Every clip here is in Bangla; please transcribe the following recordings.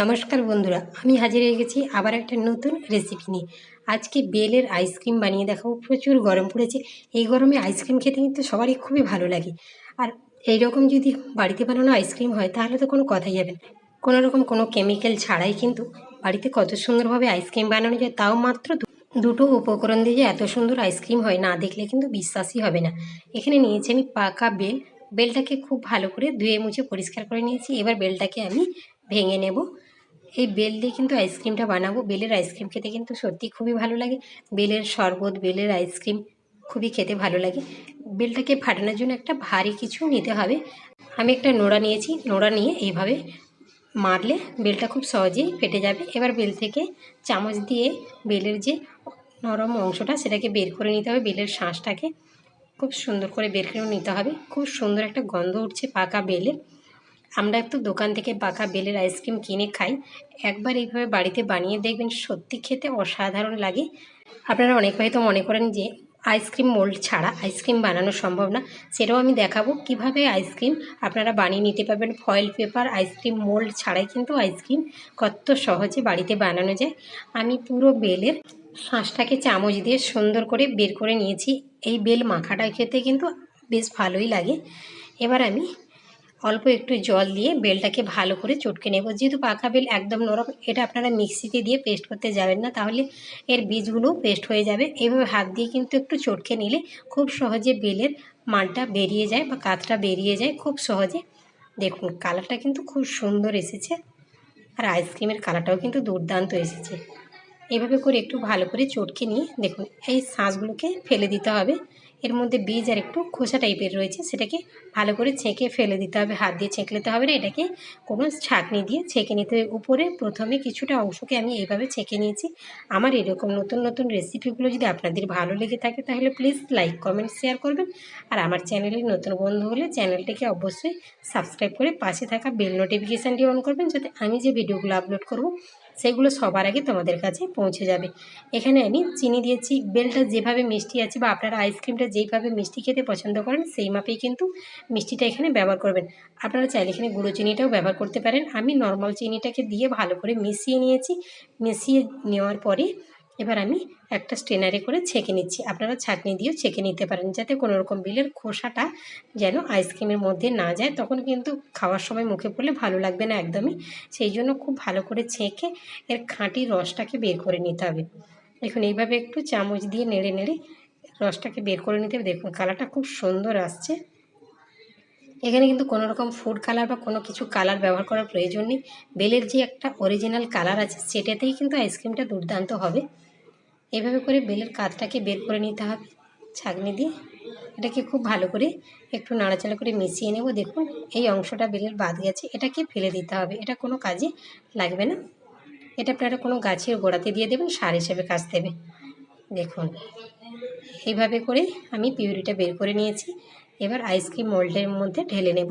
নমস্কার বন্ধুরা, আমি হাজির হয়ে গেছি আবার একটা নতুন রেসিপি নিয়ে। আজকে বেলের আইসক্রিম বানিয়ে দেখাবো, প্রচুর গরম পড়েছে। এই গরমে আইসক্রিম খেতে কিন্তু সবারই খুবই ভালো লাগে। আর এই রকম যদি বাড়িতে বানানো আইসক্রিম হয়, তাহলে তো কোনো কথাই যাবে না। কোনো রকম কোনো কেমিক্যাল ছাড়াই কিন্তু বাড়িতে কত সুন্দরভাবে আইসক্রিম বানানো যায়, তাও মাত্র দুটো উপকরণ দিয়ে যে এত সুন্দর আইসক্রিম হয়, না দেখলে কিন্তু বিশ্বাসই হবে না। এখানে নিয়েছি আমি পাকা বেল। বেলটাকে খুব ভালো করে ধুয়ে মুছে পরিষ্কার করে নিয়েছি। এবার বেলটাকে আমি ভেঙে নেব। এই বেল দিয়ে কিন্তু আইসক্রিমটা বানাবো। বেলের আইসক্রিম খেতে কিন্তু সত্যি খুবই ভালো লাগে। বেলের শরবত, বেলের আইসক্রিম খুবই খেতে ভালো লাগে। বেলটাকে ফাটানোর জন্য একটা ভারী কিছু নিতে হবে। আমি একটা নোড়া নিয়েছি। নোড়া নিয়ে এইভাবে মারলে বেলটা খুব সহজেই ফেটে যাবে। এবার বেল থেকে চামচ দিয়ে বেলের যে নরম অংশটা, সেটাকে বের করে নিতে হবে। বেলের শাঁসটাকে খুব সুন্দর করে বের করে নিতে হবে। খুব সুন্দর একটা গন্ধ উঠছে পাকা বেলের আমরা তো দোকান থেকে পাকা বেলের আইসক্রিম কিনে খাই। একবার এইভাবে বাড়িতে বানিয়ে দেখবেন সত্যি খেতে অসাধারণ লাগে। আপনারা অনেক হয়তো মনে করেন যে আইসক্রিম মোল্ড ছাড়া আইসক্রিম বানানো সম্ভব না। সেটাও আমি দেখাবো। কীভাবে আইসক্রিম আপনারা বানিয়ে নিতে পারবেন। ফয়েল পেপার, আইসক্রিম মোল্ড ছাড়াই কিন্তু আইসক্রিম কত সহজে বাড়িতে বানানো যায়। আমি পুরো বেলের শাঁসটাকে চামচ দিয়ে সুন্দর করে বের করে নিয়েছি। এই বেল মাখাটা খেতে কিন্তু বেশ ভালোই লাগে। এবার আমি অল্প একটু জল দিয়ে বেলটাকে ভালো করে চটকে নেব। যেহেতু পাকা বেল একদম নরম, এটা আপনারা মিক্সিতে দিয়ে পেস্ট করতে যাবেন না, তাহলে এর বীজগুলোও পেস্ট হয়ে যাবে। এইভাবে হাত দিয়ে কিন্তু একটু চটকে নিলে খুব সহজে বেলের মানটা বেরিয়ে যায় বা কাতটা বেরিয়ে যায় খুব সহজে। দেখুন, কালারটা কিন্তু খুব সুন্দর এসেছে আর আইসক্রিমের কালারটাও কিন্তু দুর্দান্ত এসেছে। এভাবে করে একটু ভালো করে চটকে নিয়ে দেখুন, এই শাঁসগুলোকে ফেলে দিতে হবে। এর মধ্যে বীজ আর একটু খোসা টাইপের রয়েছে, সেটাকে ভালো করে ছেঁকে ফেলে দিতে হবে, হাত দিয়ে ছেঁকলেতে হবে না, এটাকে কোনো ছাঁকনি দিয়ে ছেঁকে নিতে হবে। উপরে প্রথমে কিছুটা অংশকে আমি এইভাবে ছেঁকে নিয়েছি। আমার এরকম নতুন নতুন রেসিপিগুলো যদি আপনাদের ভালো লেগে থাকে, তাহলে প্লিজ লাইক, কমেন্ট, শেয়ার করবেন। আর আমার চ্যানেলে নতুন বন্ধু হলে চ্যানেলটিকে অবশ্যই সাবস্ক্রাইব করে পাশে থাকা বেল নোটিফিকেশানটি অন করবেন, যাতে আমি যে ভিডিওগুলো আপলোড করব সেগুলো সবার আগে তোমাদের কাছে পৌঁছে যাবে। এখানে আমি চিনি দিয়েছি। বেলটা যেভাবে মিষ্টি আছে বা আপনারা আইসক্রিমটা যেইভাবে মিষ্টি খেতে পছন্দ করেন, সেই মাপেই কিন্তু মিষ্টিটা এখানে ব্যবহার করবেন। আপনারা চাইলে এখানে গুঁড়ো চিনিটাও ব্যবহার করতে পারেন। আমি নর্মাল চিনিটাকে দিয়ে ভালো করে মিশিয়ে নিয়েছি। মিশিয়ে নেওয়ার পরে এবার আমি একটা স্ট্রেনারে করে ছেঁকে নিচ্ছি। আপনারা ছাঁকনি দিয়েও ছেঁকে নিতে পারেন যাতে কোনো রকম বিলের খোসাটা যেন আইসক্রিমের মধ্যে না যায়। তখন কিন্তু খাওয়ার সময় মুখে পড়লে ভালো লাগবে না একদমই। সেই জন্য খুব ভালো করে ছেঁকে এর খাঁটি রসটাকে বের করে নিতে হবে। দেখুন, এইভাবে একটু চামচ দিয়ে নেড়ে নেড়ে রসটাকে বের করে নিতে হবে। দেখুন, কালারটা খুব সুন্দর আসছে। এখানে কিন্তু কোনো রকম ফুড কালার বা কোনো কিছু কালার ব্যবহার করার প্রয়োজন নেই। বেলের যে একটা অরিজিনাল কালার আছে, সেটাতেই কিন্তু আইসক্রিমটা দুর্দান্ত হবে। এভাবে করে বেলের কাতটাকে বের করে নিতে হবে ছাঁকনি দিয়ে। এটাকে খুব ভালো করে একটু নাড়াচাড়া করে মিশিয়ে নেব। দেখুন, এই অংশটা বেলের বাদ গেছে। এটাকে ফেলে দিতে হবে। এটা কোনো কাজে লাগবে না। এটা আপনারা কোনো গাছের গোড়াতে দিয়ে দেবেন, সার হিসেবে কাজ দেবে। দেখুন, এইভাবে করে আমি পিউরিটা বের করে নিয়েছি। এবার আইসক্রিম মোল্ডের মধ্যে ঢেলে নেব।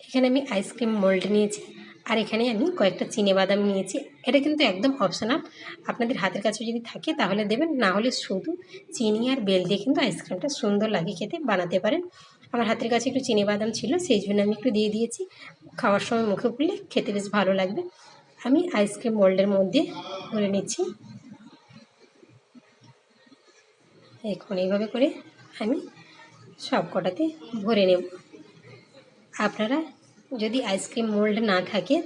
এখানে আমি আইসক্রিম মোল্ড নিয়েছি। আর এখানে আমি কয়েকটা চিনে বাদাম নিয়েছি। এটা কিন্তু একদম অপশনাল আপনাদের হাতের কাছে যদি থাকে তাহলে দেবেন। না হলে শুধু চিনি আর বেল দিয়ে কিন্তু আইসক্রিমটা সুন্দর লাগে খেতে, বানাতে পারেন। আমার হাতের কাছে একটু চিনি বাদাম ছিল, সেই জন্য আমি একটু দিয়ে দিয়েছি। খাওয়ার সময় মুখে পড়লে খেতে বেশ ভালো লাগবে। আমি আইসক্রিম মোল্ডের মধ্যে ভরে নিচ্ছি। এখন এইভাবে করে আমি সব কটাতে ভরে নেব। আপনারা যদি আইসক্রিম মোল্ড না থাকে,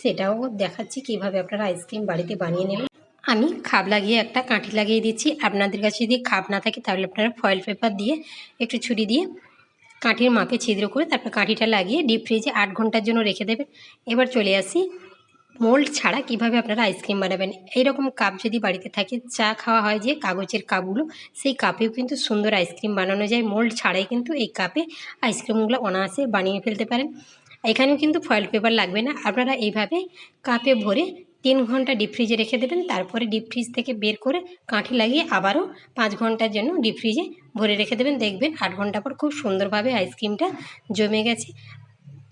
সেটাও দেখাচ্ছি কীভাবে আপনারা আইসক্রিম বাড়িতে বানিয়ে নেবেন। আমি খাপ লাগিয়ে একটা কাঠি লাগিয়ে দিচ্ছি। আপনাদের কাছে যদি খাপ না থাকে, তাহলে আপনারা ফয়েল পেপার দিয়ে একটু ছুরি দিয়ে কাঠির মাপে ছিদ্র করে তারপর কাঠিটা লাগিয়ে ডিপ ফ্রিজে আট ঘণ্টার জন্য রেখে দেবেন। এবার চলে আসি মোল্ড ছাড়া কীভাবে আপনারা আইসক্রিম বানাবেন। এইরকম কাপ যদি বাড়িতে থাকে, চা খাওয়া হয় যে কাগজের কাপগুলো, সেই কাপেও কিন্তু সুন্দর আইসক্রিম বানানো যায়। মোল্ড ছাড়াই কিন্তু এই কাপে আইসক্রিমগুলো অনায়াসে বানিয়ে ফেলতে পারেন। এখানেও কিন্তু ফয়েল পেপার লাগবে না। আপনারা এইভাবে কাপে ভরে তিন ঘণ্টা ডিপ ফ্রিজে রেখে দেবেন, তারপরে ডিপ ফ্রিজ থেকে বের করে কাঠি লাগিয়ে আবারও পাঁচ ঘণ্টার জন্য ডিপ ফ্রিজে ভরে রেখে দেবেন। দেখবেন আট ঘণ্টা পর খুব সুন্দরভাবে আইসক্রিমটা জমে গেছে।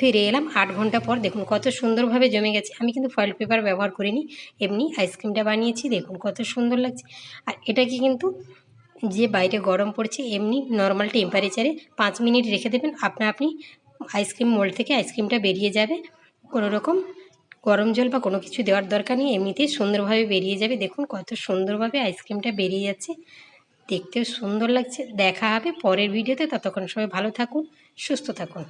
ফিরে এলাম আট ঘণ্টা পর, দেখুন কত সুন্দরভাবে জমে গেছে। আমি কিন্তু ফয়েল পেপার ব্যবহার করিনি, এমনি আইসক্রিমটা বানিয়েছি, দেখুন কত সুন্দর লাগছে। আর এটাকে কিন্তু যে বাইরে গরম পড়ছে, এমনি নর্মাল টেম্পারেচারে পাঁচ মিনিট রেখে দেবেন। আপনা আপনি আইসক্রিম মোল্ড থেকে আইসক্রিমটা বেরিয়ে যাবে। কোনো রকম গরম জল বা কোনো কিছু দেওয়ার দরকার নেই। এমনিতেই সুন্দরভাবে বেরিয়ে যাবে। দেখুন কত সুন্দরভাবে আইসক্রিমটা বেরিয়ে যাচ্ছে। দেখতেও সুন্দর লাগছে। দেখা হবে পরের ভিডিওতে। ততক্ষণ সবাই ভালো থাকুন, সুস্থ থাকুন।